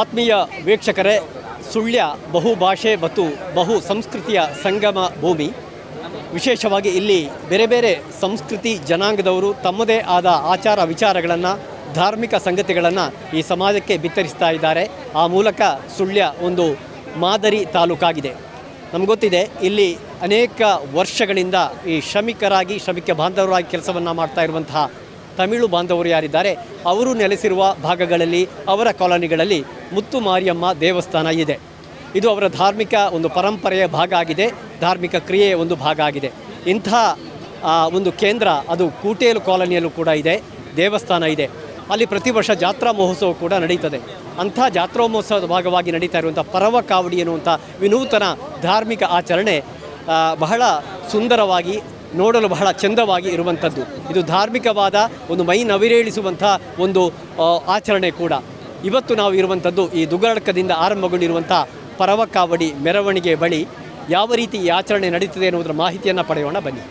ಆತ್ಮೀಯ ವೀಕ್ಷಕರೇ ಸುಳ್ಯ, ಬಹುಭಾಷೆ ಮತ್ತು ಬಹು ಸಂಸ್ಕೃತಿಯ ಸಂಗಮ ಭೂಮಿ. ವಿಶೇಷವಾಗಿ ಇಲ್ಲಿ ಬೇರೆ ಬೇರೆ ಸಂಸ್ಕೃತಿ ಜನಾಂಗದವರು ತಮ್ಮದೇ ಆದ ಆಚಾರ ವಿಚಾರಗಳನ್ನು, ಧಾರ್ಮಿಕ ಸಂಗತಿಗಳನ್ನು ಈ ಸಮಾಜಕ್ಕೆ ಬಿತ್ತರಿಸ್ತಾ ಇದ್ದಾರೆ. ಆ ಮೂಲಕ ಸುಳ್ಯ ಒಂದು ಮಾದರಿ ತಾಲೂಕಾಗಿದೆ. ನಮ್ಗೆ ಗೊತ್ತಿದೆ, ಇಲ್ಲಿ ಅನೇಕ ವರ್ಷಗಳಿಂದ ಈ ಶ್ರಮಿಕರಾಗಿ, ಶ್ರಮಿಕ ಬಾಂಧವರಾಗಿ ಕೆಲಸವನ್ನು ಮಾಡ್ತಾ ಇರುವಂತಹ ತಮಿಳು ಬಾಂಧವರು ಯಾರಿದ್ದಾರೆ ಅವರು ನೆಲೆಸಿರುವ ಭಾಗಗಳಲ್ಲಿ, ಅವರ ಕಾಲೋನಿಗಳಲ್ಲಿ ಮುತ್ತು ಮಾರಿಯಮ್ಮ ದೇವಸ್ಥಾನ ಇದೆ. ಇದು ಅವರ ಧಾರ್ಮಿಕ ಒಂದು ಪರಂಪರೆಯ ಭಾಗ ಆಗಿದೆ, ಧಾರ್ಮಿಕ ಕ್ರಿಯೆಯ ಒಂದು ಭಾಗ ಆಗಿದೆ. ಇಂಥ ಒಂದು ಕೇಂದ್ರ ಅದು ಕೂಟೇಲು ಕಾಲೋನಿಯಲ್ಲೂ ಕೂಡ ಇದೆ, ದೇವಸ್ಥಾನ ಇದೆ. ಅಲ್ಲಿ ಪ್ರತಿ ವರ್ಷ ಜಾತ್ರಾ ಮಹೋತ್ಸವ ಕೂಡ ನಡೀತದೆ. ಅಂಥ ಜಾತ್ರಾ ಮಹೋತ್ಸವದ ಭಾಗವಾಗಿ ನಡೀತಾ ಇರುವಂಥ ಪರವ ಕಾವಡಿ ಎನ್ನುವಂಥ ವಿನೂತನ ಧಾರ್ಮಿಕ ಆಚರಣೆ ಬಹಳ ಸುಂದರವಾಗಿ ನೋಡಲು ಬಹಳ ಚಂದವಾಗಿ ಇರುವಂಥದ್ದು. ಇದು ಧಾರ್ಮಿಕವಾದ ಒಂದು ಮೈ ನವಿರೇಳಿಸುವಂಥ ಒಂದು ಆಚರಣೆ ಕೂಡ. ಇವತ್ತು ನಾವು ಇರುವಂಥದ್ದು ಈ ದುಗಡಕದಿಂದ ಆರಂಭಗೊಂಡಿರುವಂಥ ಪರವ ಕಾವಡಿ ಮೆರವಣಿಗೆ ಬಳಿ ಯಾವ ರೀತಿ ಈ ಆಚರಣೆ ನಡೀತದೆ ಎನ್ನುವುದರ ಮಾಹಿತಿಯನ್ನು ಪಡೆಯೋಣ, ಬನ್ನಿ.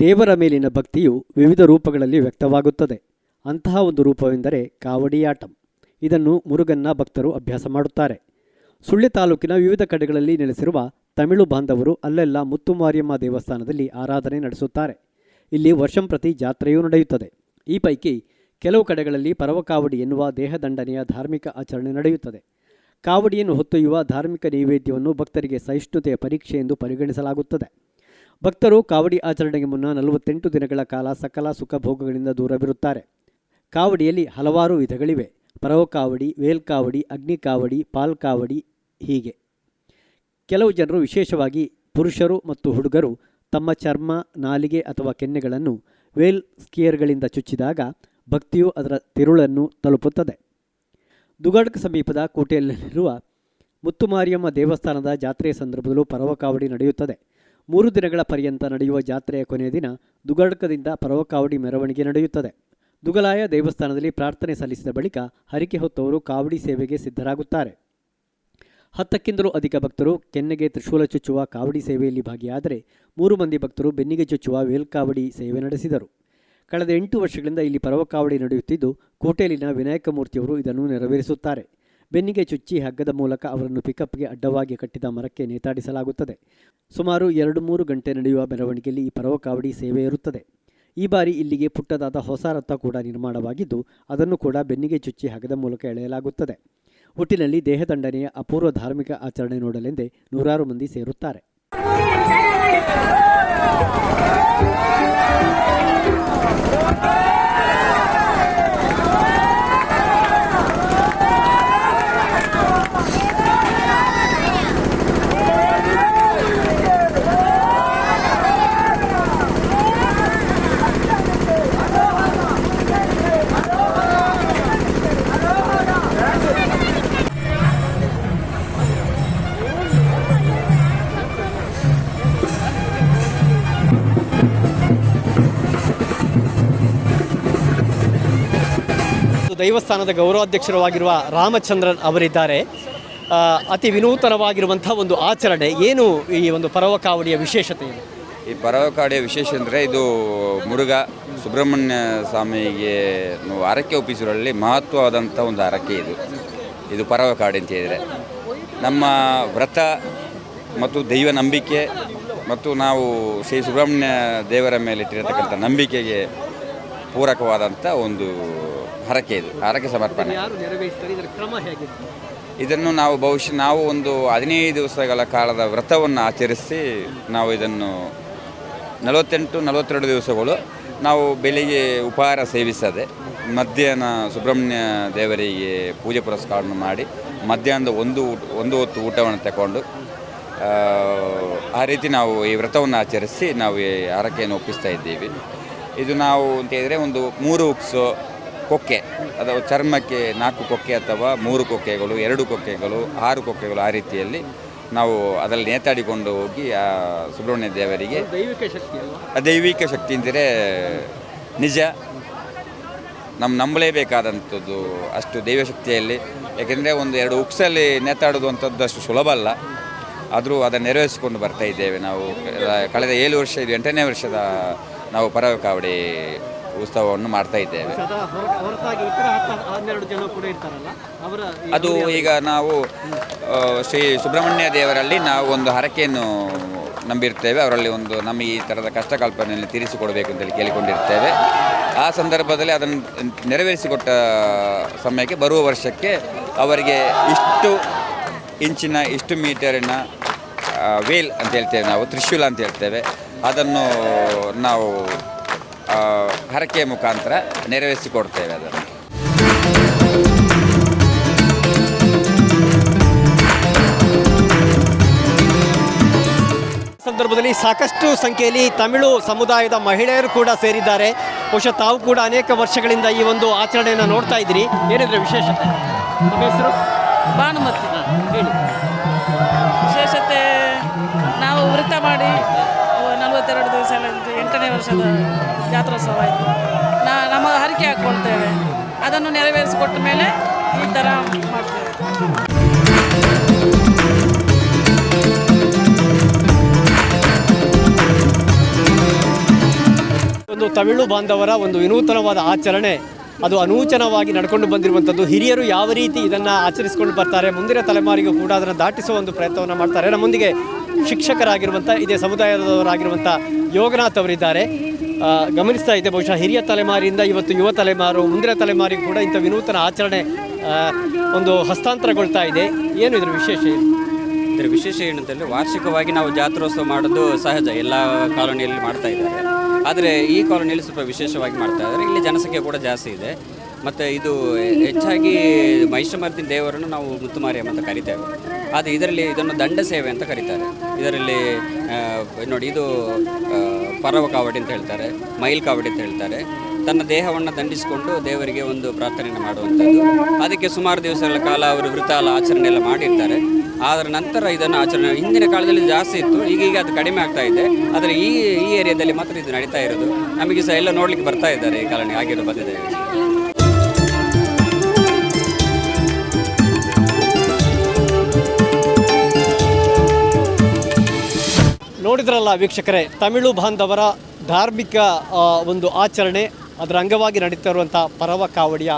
ದೇವರ ಮೇಲಿನ ಭಕ್ತಿಯು ವಿವಿಧ ರೂಪಗಳಲ್ಲಿ ವ್ಯಕ್ತವಾಗುತ್ತದೆ. ಅಂತಹ ಒಂದು ರೂಪವೆಂದರೆ ಕಾವಡಿಯಾಟಂ. ಇದನ್ನು ಮುರುಗನ್ನ ಭಕ್ತರು ಅಭ್ಯಾಸ ಮಾಡುತ್ತಾರೆ. ಸುಳ್ಳಿ ತಾಲೂಕಿನ ವಿವಿಧ ಕಡೆಗಳಲ್ಲಿ ನೆಲೆಸಿರುವ ತಮಿಳು ಬಾಂಧವರು ಅಲ್ಲೆಲ್ಲ ಮುತ್ತುಮಾರಿಯಮ್ಮ ದೇವಸ್ಥಾನದಲ್ಲಿ ಆರಾಧನೆ ನಡೆಸುತ್ತಾರೆ. ಇಲ್ಲಿ ವರ್ಷಂಪ್ರತಿ ಜಾತ್ರೆಯೂ ನಡೆಯುತ್ತದೆ. ಈ ಪೈಕಿ ಕೆಲವು ಕಡೆಗಳಲ್ಲಿ ಪರವಕಾವಡಿ ಎನ್ನುವ ದೇಹದಂಡನೆಯ ಧಾರ್ಮಿಕ ಆಚರಣೆ ನಡೆಯುತ್ತದೆ. ಕಾವಡಿಯನ್ನು ಹೊತ್ತೊಯ್ಯುವ ಧಾರ್ಮಿಕ ನೈವೇದ್ಯವನ್ನು ಭಕ್ತರಿಗೆ ಸಹಿಷ್ಣುತೆಯ ಪರೀಕ್ಷೆ ಎಂದು ಪರಿಗಣಿಸಲಾಗುತ್ತದೆ. ಭಕ್ತರು ಕಾವಡಿ ಆಚರಣೆಗೆ ಮುನ್ನ ನಲವತ್ತೆಂಟು ದಿನಗಳ ಕಾಲ ಸಕಲ ಸುಖ ಭೋಗಗಳಿಂದ ದೂರವಿರುತ್ತಾರೆ. ಕಾವಡಿಯಲ್ಲಿ ಹಲವಾರು ವಿಧಗಳಿವೆ. ಪರವ ಕಾವಡಿ ವೇಲ್ ಕಾವಡಿ ಅಗ್ನಿ ಕಾವಡಿ ಪಾಲ್ ಕಾವಡಿ ಹೀಗೆ. ಕೆಲವು ಜನರು ವಿಶೇಷವಾಗಿ ಪುರುಷರು ಮತ್ತು ಹುಡುಗರು ತಮ್ಮ ಚರ್ಮ, ನಾಲಿಗೆ ಅಥವಾ ಕೆನ್ನೆಗಳನ್ನು ವೇಲ್ ಸ್ಕಿಯರ್ಗಳಿಂದ ಚುಚ್ಚಿದಾಗ ಭಕ್ತಿಯು ಅದರ ತಿರುಳನ್ನು ತಲುಪುತ್ತದೆ. ದುಗಡ್ಕ ಸಮೀಪದ ಕೋಟೆಯಲ್ಲಿರುವ ಮುತ್ತುಮಾರಿಯಮ್ಮ ದೇವಸ್ಥಾನದ ಜಾತ್ರೆಯ ಸಂದರ್ಭದಲ್ಲೂ ಪರವ ಕಾವಡಿ ನಡೆಯುತ್ತದೆ. ಮೂರು ದಿನಗಳ ಪರ್ಯಂತ ನಡೆಯುವ ಜಾತ್ರೆಯ ಕೊನೆಯ ದಿನ ದುಗಡ್ಕದಿಂದ ಪರವಕಾವಡಿ ಮೆರವಣಿಗೆ ನಡೆಯುತ್ತದೆ. ದುಗಲಾಯ ದೇವಸ್ಥಾನದಲ್ಲಿ ಪ್ರಾರ್ಥನೆ ಸಲ್ಲಿಸಿದ ಬಳಿಕ ಹರಿಕೆ ಹೊತ್ತವರು ಕಾವಡಿ ಸೇವೆಗೆ ಸಿದ್ಧರಾಗುತ್ತಾರೆ. ಹತ್ತಕ್ಕಿಂತಲೂ ಅಧಿಕ ಭಕ್ತರು ಕೆನ್ನೆಗೆ ತ್ರಿಶೂಲ ಚುಚ್ಚುವ ಕಾವಡಿ ಸೇವೆಯಲ್ಲಿ ಭಾಗಿಯಾದರೆ ಮೂರು ಮಂದಿ ಭಕ್ತರು ಬೆನ್ನಿಗೆ ಚುಚ್ಚುವ ವೇಲ್ಕಾವಡಿ ಸೇವೆ ನಡೆಸಿದರು. ಕಳೆದ ಎಂಟು ವರ್ಷಗಳಿಂದ ಇಲ್ಲಿ ಪರ್ವಕಾವಡಿ ನಡೆಯುತ್ತಿದ್ದು, ಕೋಟೆಯಲ್ಲಿನ ವಿನಾಯಕ ಮೂರ್ತಿಯವರು ಇದನ್ನು ನೆರವೇರಿಸುತ್ತಾರೆ. ಬೆನ್ನಿಗೆ ಚುಚ್ಚಿ ಹಗ್ಗದ ಮೂಲಕ ಅವರನ್ನು ಪಿಕಪ್ಗೆ ಅಡ್ಡವಾಗಿ ಕಟ್ಟಿದ ಮರಕ್ಕೆ ನೇತಾಡಿಸಲಾಗುತ್ತದೆ. ಸುಮಾರು ಎರಡು ಮೂರು ಗಂಟೆ ನಡೆಯುವ ಮೆರವಣಿಗೆಯಲ್ಲಿ ಈ ಪರ್ವಕಾವಡಿ ಸೇವೆ ಇರುತ್ತದೆ ಈ ಬಾರಿ ಇಲ್ಲಿಗೆ ಪುಟ್ಟದಾದ ಹೊಸ ರಥ ಕೂಡ ನಿರ್ಮಾಣವಾಗಿದ್ದು, ಅದನ್ನು ಕೂಡ ಬೆನ್ನಿಗೆ ಚುಚ್ಚಿ ಹಗದ ಮೂಲಕ ಎಳೆಯಲಾಗುತ್ತದೆ. ಒಟ್ಟಿನಲ್ಲಿ ದೇಹದಂಡನೆಯ ಅಪೂರ್ವ ಧಾರ್ಮಿಕ ಆಚರಣೆ ನೋಡಲೆಂದೇ ನೂರಾರು ಮಂದಿ ಸೇರುತ್ತಾರೆ. ದೈವಸ್ಥಾನದ ಗೌರವಾಧ್ಯಕ್ಷರವಾಗಿರುವ ರಾಮಚಂದ್ರನ್ ಅವರಿದ್ದಾರೆ. ಅತಿ ವಿನೂತನವಾಗಿರುವಂಥ ಒಂದು ಆಚರಣೆ, ಏನು ಈ ಒಂದು ಪರವಕಾವಡಿಯ ವಿಶೇಷತೆ ಇದೆ? ಈ ಪರವಕಾಡಿಯ ವಿಶೇಷ ಅಂದರೆ ಇದು ಮುರುಘ ಸುಬ್ರಹ್ಮಣ್ಯ ಸ್ವಾಮಿಗೆ ಹರಕೆ ಒಪ್ಪಿಸುವಲ್ಲಿ ಮಹತ್ವವಾದಂಥ ಒಂದು ಹರಕೆ ಇದು. ಇದು ಪರವಕಾಡಿ ಅಂತ ಹೇಳಿದರೆ. ನಮ್ಮ ವ್ರತ ಮತ್ತು ದೈವ ನಂಬಿಕೆ ಮತ್ತು ನಾವು ಶ್ರೀ ಸುಬ್ರಹ್ಮಣ್ಯ ದೇವರ ಮೇಲೆ ಇಟ್ಟಿರತಕ್ಕಂಥ ನಂಬಿಕೆಗೆ ಪೂರಕವಾದಂಥ ಒಂದು ಹರಕೆ ಇದು ಹರಕೆ ಸಮರ್ಪಣೆ. ಯಾರು ನೆರವೇರಿಸ್ತಾರೆ? ಇದರ ಕ್ರಮ ಹೇಗಿದೆ ಇದನ್ನು ನಾವು ಬಹುಶಃ ನಾವು ಒಂದು ಹದಿನೈದು ದಿವಸಗಳ ಕಾಲದ ವ್ರತವನ್ನು ಆಚರಿಸಿ ನಾವು ಇದನ್ನು ನಲವತ್ತೆಂಟು ನಲವತ್ತೆರಡು ದಿವಸಗಳು ನಾವು ಬೆಳಿಗ್ಗೆ ಉಪಹಾರ ಸೇವಿಸದೆ ಮಧ್ಯಾಹ್ನ ಸುಬ್ರಹ್ಮಣ್ಯ ದೇವರಿಗೆ ಪೂಜೆ ಪುರಸ್ಕಾರವನ್ನು ಮಾಡಿ ಮಧ್ಯಾಹ್ನದ ಒಂದು ಊಟ ಒಂದು ಹೊತ್ತು ಊಟವನ್ನು ತಗೊಂಡು ಆ, ಆ ರೀತಿ ನಾವು ಈ ವ್ರತವನ್ನು ಆಚರಿಸಿ ನಾವು ಈ ಹರಕೆಯನ್ನು ಒಪ್ಪಿಸ್ತಾ ಇದ್ದೀವಿ. ಇದು ನಾವು ಅಂತ ಹೇಳಿದರೆ ಒಂದು ಮೂರು ಉಕ್ಸು ಕೊಕ್ಕೆ ಅಥವಾ ಚರ್ಮಕ್ಕೆ ನಾಲ್ಕು ಕೊಕ್ಕೆ ಅಥವಾ ಮೂರು ಕೊಕ್ಕೆಗಳು ಎರಡು ಕೊಕ್ಕೆಗಳು ಆರು ಕೊಕ್ಕೆಗಳು ಆ ರೀತಿಯಲ್ಲಿ ನಾವು ಅದರಲ್ಲಿ ನೇತಾಡಿಕೊಂಡು ಹೋಗಿ ಆ ಸುಬ್ರಹ್ಮಣ್ಯ ದೇವರಿಗೆ ದೈವಿಕ ಶಕ್ತಿ ದೈವಿಕ ಶಕ್ತಿ ಅಂದರೆ ನಿಜ. ನಮ್ಮ ನಂಬಲೇಬೇಕಾದಂಥದ್ದು ಅಷ್ಟು ದೈವಶಕ್ತಿಯಲ್ಲಿ ಯಾಕೆಂದರೆ ಒಂದು ಎರಡು ಉಕ್ಸಲ್ಲಿ ನೇತಾಡೋದು ಅಂಥದ್ದು ಅಷ್ಟು ಸುಲಭ ಅಲ್ಲ. ಆದರೂ ಅದನ್ನು ನೆರವೇರಿಸಿಕೊಂಡು ಬರ್ತಾ ಇದ್ದೇವೆ ನಾವು. ಕಳೆದ ಏಳು ವರ್ಷ ಇದು ಎಂಟನೇ ವರ್ಷದ ನಾವು ಪರವ ಕಾವಡಿ ಉತ್ಸವವನ್ನು ಮಾಡ್ತಾ ಇದ್ದೇವೆ. ಅದು ಈಗ ನಾವು ಶ್ರೀ ಸುಬ್ರಹ್ಮಣ್ಯ ದೇವರಲ್ಲಿ ನಾವು ಒಂದು ಹರಕೆಯನ್ನು ನಂಬಿರ್ತೇವೆ. ಅವರಲ್ಲಿ ಒಂದು ನಮಗೆ ಈ ಥರದ ಕಷ್ಟ ಕಲ್ಪನೆಯಲ್ಲಿ ತೀರಿಸಿಕೊಡಬೇಕು ಅಂತೇಳಿ ಕೇಳಿಕೊಂಡಿರ್ತೇವೆ. ಆ ಸಂದರ್ಭದಲ್ಲಿ ಅದನ್ನು ನೆರವೇರಿಸಿಕೊಟ್ಟ ಸಮಯಕ್ಕೆ ಬರುವ ವರ್ಷಕ್ಕೆ ಅವರಿಗೆ ಇಷ್ಟು ಇಂಚಿನ ಇಷ್ಟು ಮೀಟರಿನ ವೇಲ್ ಅಂತ ಹೇಳ್ತೇವೆ ನಾವು ತ್ರಿಶೂಲ ಅಂತ ಹೇಳ್ತೇವೆ. ಅದನ್ನು ನಾವು ಹರಕೆಯ ಮುಖಾಂತರ ನೆರವೇರಿಸಿಕೊಡ್ತೇವೆ ಅದನ್ನು. ಸಂದರ್ಭದಲ್ಲಿ ಸಾಕಷ್ಟು ಸಂಖ್ಯೆಯಲ್ಲಿ ತಮಿಳು ಸಮುದಾಯದ ಮಹಿಳೆಯರು ಕೂಡ ಸೇರಿದ್ದಾರೆ. ಬಹುಶಃ ತಾವು ಕೂಡ ಅನೇಕ ವರ್ಷಗಳಿಂದ ಈ ಒಂದು ಆಚರಣೆಯನ್ನು ನೋಡ್ತಾ ಇದ್ದೀರಿ. ಏನಿದ್ರೆ ಹೆಸರು? ಭಾನುಮತಿ. ಹೇಳಿ ವರ್ಷದ ಜಾತ್ರೋತ್ಸವ ಆಯಿತು ನಾ ನಮ್ಮ ಹರಕೆ ಹಾಕ್ಕೊಳ್ತೇವೆ. ಅದನ್ನು ನೆರವೇರಿಸಿಕೊಟ್ಟ ಮೇಲೆ ಈ ಥರ ಮಾಡ್ತೇವೆ. ಒಂದು ತಮಿಳು ಬಾಂಧವರ ಒಂದು ವಿನೂತನವಾದ ಆಚರಣೆ. ಅದು ಅನೂಚನವಾಗಿ ನಡ್ಕೊಂಡು ಬಂದಿರುವಂಥದ್ದು. ಹಿರಿಯರು ಯಾವ ರೀತಿ ಇದನ್ನು ಆಚರಿಸಿಕೊಂಡು ಬರ್ತಾರೆ, ಮುಂದಿನ ತಲೆಮಾರಿಗೂ ಕೂಡ ಅದನ್ನು ದಾಟಿಸುವ ಒಂದು ಪ್ರಯತ್ನವನ್ನು ಮಾಡ್ತಾರೆ. ನಮ್ಮೊಂದಿಗೆ ಶಿಕ್ಷಕರಾಗಿರುವಂಥ ಇದೇ ಸಮುದಾಯದವರಾಗಿರುವಂಥ ಯೋಗನಾಥ್ ಅವರಿದ್ದಾರೆ. ಗಮನಿಸ್ತಾ ಇದ್ದೆ, ಬಹುಶಃ ಹಿರಿಯ ತಲೆಮಾರಿಯಿಂದ ಇವತ್ತು ಯುವ ತಲೆಮಾರು, ಮುಂದಿನ ತಲೆಮಾರಿಗೂ ಕೂಡ ಇಂಥ ವಿನೂತನ ಆಚರಣೆ ಒಂದು ಹಸ್ತಾಂತರಗೊಳ್ತಾ ಇದೆ. ಏನು ಇದರ ವಿಶೇಷ? ಇದರ ವಿಶೇಷ ಏನಂತಂದರೆ ವಾರ್ಷಿಕವಾಗಿ ನಾವು ಜಾತ್ರೋತ್ಸವ ಮಾಡೋದು ಸಹಜ, ಎಲ್ಲ ಕಾಲೋನಿಯಲ್ಲಿ ಮಾಡ್ತಾ ಇದ್ದಾರೆ. ಆದರೆ ಈ ಕಾಲೋನಿಯಲ್ಲಿ ಸ್ವಲ್ಪ ವಿಶೇಷವಾಗಿ ಮಾಡ್ತಾ ಇದ್ದಾರೆ. ಇಲ್ಲಿ ಜನಸಂಖ್ಯೆ ಕೂಡ ಜಾಸ್ತಿ ಇದೆ. ಮತ್ತು ಇದು ಹೆಚ್ಚಾಗಿ ಮಹಿಷಮರ್ದಿನ ದೇವರನ್ನು ನಾವು ಮುತ್ತುಮಾರಿಯಮ್ಮ ಅಂತ ಕರಿತೇವೆ. ಆದರೆ ಇದರಲ್ಲಿ ಇದನ್ನು ದಂಡ ಸೇವೆ ಅಂತ ಕರೀತಾರೆ. ಇದರಲ್ಲಿ ನೋಡಿ, ಇದು ಪರವ ಕಾವಡಿ ಅಂತ ಹೇಳ್ತಾರೆ, ಮೈಲ್ ಕಾವಡಿ ಅಂತ ಹೇಳ್ತಾರೆ. ತನ್ನ ದೇಹವನ್ನು ದಂಡಿಸಿಕೊಂಡು ದೇವರಿಗೆ ಒಂದು ಪ್ರಾರ್ಥನೆಯನ್ನು ಮಾಡುವಂಥದ್ದು. ಅದಕ್ಕೆ ಸುಮಾರು ದಿವಸಗಳ ಕಾಲ ಅವರು ವೃತಾಲ ಆಚರಣೆ ಎಲ್ಲ ಮಾಡಿರ್ತಾರೆ. ಅದರ ನಂತರ ಇದನ್ನು ಆಚರಣೆ, ಹಿಂದಿನ ಕಾಲದಲ್ಲಿ ಜಾಸ್ತಿ ಇತ್ತು ಈಗೀಗ ಅದು ಕಡಿಮೆ ಆಗ್ತಾ ಇದೆ. ಆದರೆ ಈ ಈ ಏರಿಯಾದಲ್ಲಿ ಮಾತ್ರ ಇದು ನಡೀತಾ ಇರೋದು. ನಮಗೆ ಸಹ ಎಲ್ಲ ನೋಡ್ಲಿಕ್ಕೆ ಬರ್ತಾ ಇದ್ದಾರೆ ಈ ಕಾಲನಿ, ಆಗಿರೋ ಬಂದಿದೆ. ನೋಡಿದ್ರಲ್ಲ ವೀಕ್ಷಕರೇ, ತಮಿಳು ಬಾಂಧವರ ಧಾರ್ಮಿಕ ಒಂದು ಆಚರಣೆ, ಅದರ ಅಂಗವಾಗಿ ನಡೀತಾ ಇರುವಂಥ ಪರವ ಕಾವಡಿಯ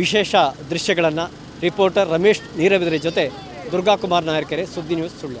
ವಿಶೇಷ ದೃಶ್ಯಗಳನ್ನು ರಿಪೋರ್ಟರ್ ರಮೇಶ್ ನೀರವಿದ್ರೆ ಜೊತೆ ದುರ್ಗಾಕುಮಾರ್ ನಾಯರ್ಕೆರೆ ಸುದ್ದಿ ನ್ಯೂಸ್ ಸುಳ್ಯ.